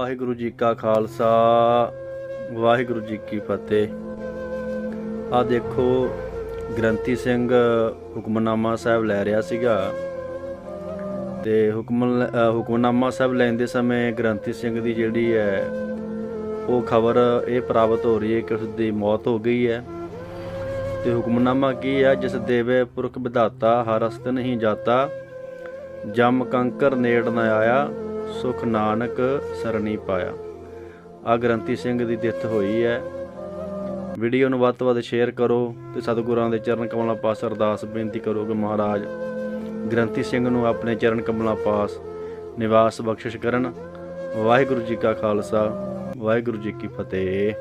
ਵਾਹਿਗੁਰੂ ਜੀ ਕਾ ਖਾਲਸਾ, ਵਾਹਿਗੁਰੂ ਜੀ ਕੀ ਫਤਿਹ। ਆ ਦੇਖੋ, ਗ੍ਰੰਥੀ ਸਿੰਘ ਹੁਕਮਨਾਮਾ ਸਾਹਿਬ ਲੈ ਰਿਹਾ ਸੀਗਾ। ਤੇ ਹੁਕਮ ਹੁਕਮਨਾਮਾ ਸਾਹਿਬ ਲੈਂਦੇ ਸਮੇਂ ਗ੍ਰੰਥੀ ਸਿੰਘ ਦੀ ਜਿਹੜੀ ਹੈ, ਉਹ ਖਬਰ ਇਹ ਪ੍ਰਾਪਤ ਹੋ ਰਹੀ ਹੈ ਕਿ ਉਸ ਦੀ ਮੌਤ ਹੋ ਗਈ ਹੈ। ਤੇ ਹੁਕਮਨਾਮਾ ਕੀ ਹੈ? ਜਿਸ ਦੇਵੇ ਪੁਰਖ ਵਿਧਾਤਾ, ਹਰ ਅਸਤ ਨਹੀਂ ਜਾਤਾ, ਜਮ ਕੰਕਰ ਨੇੜ ਨਾ ਆਇਆ। ਸੁਖ ਨਾਨਕ ਸਰਣੀ ਪਾਇਆ। ਆ ਗ੍ਰੰਥੀ ਸਿੰਘ ਦੀ ਦਿੱਤ ਹੋਈ ਹੈ। ਵੀਡੀਓ ਨੂੰ ਵੱਧ ਤੋਂ ਵੱਧ ਸ਼ੇਅਰ ਕਰੋ ਤੇ ਸਤਿਗੁਰਾਂ ਦੇ ਚਰਨ ਕਮਲਾਂ ਪਾਸ ਅਰਦਾਸ ਬੇਨਤੀ ਕਰੋ ਕਿ ਮਹਾਰਾਜ ਗ੍ਰੰਥੀ ਸਿੰਘ ਨੂੰ ਆਪਣੇ ਚਰਨ ਕਮਲਾਂ ਪਾਸ ਨਿਵਾਸ ਬਖਸ਼ਿਸ਼ ਕਰਨ। ਵਾਹਿਗੁਰੂ ਜੀ ਕਾ ਖਾਲਸਾ, ਵਾਹਿਗੁਰੂ ਜੀ ਕੀ ਫਤਿਹ।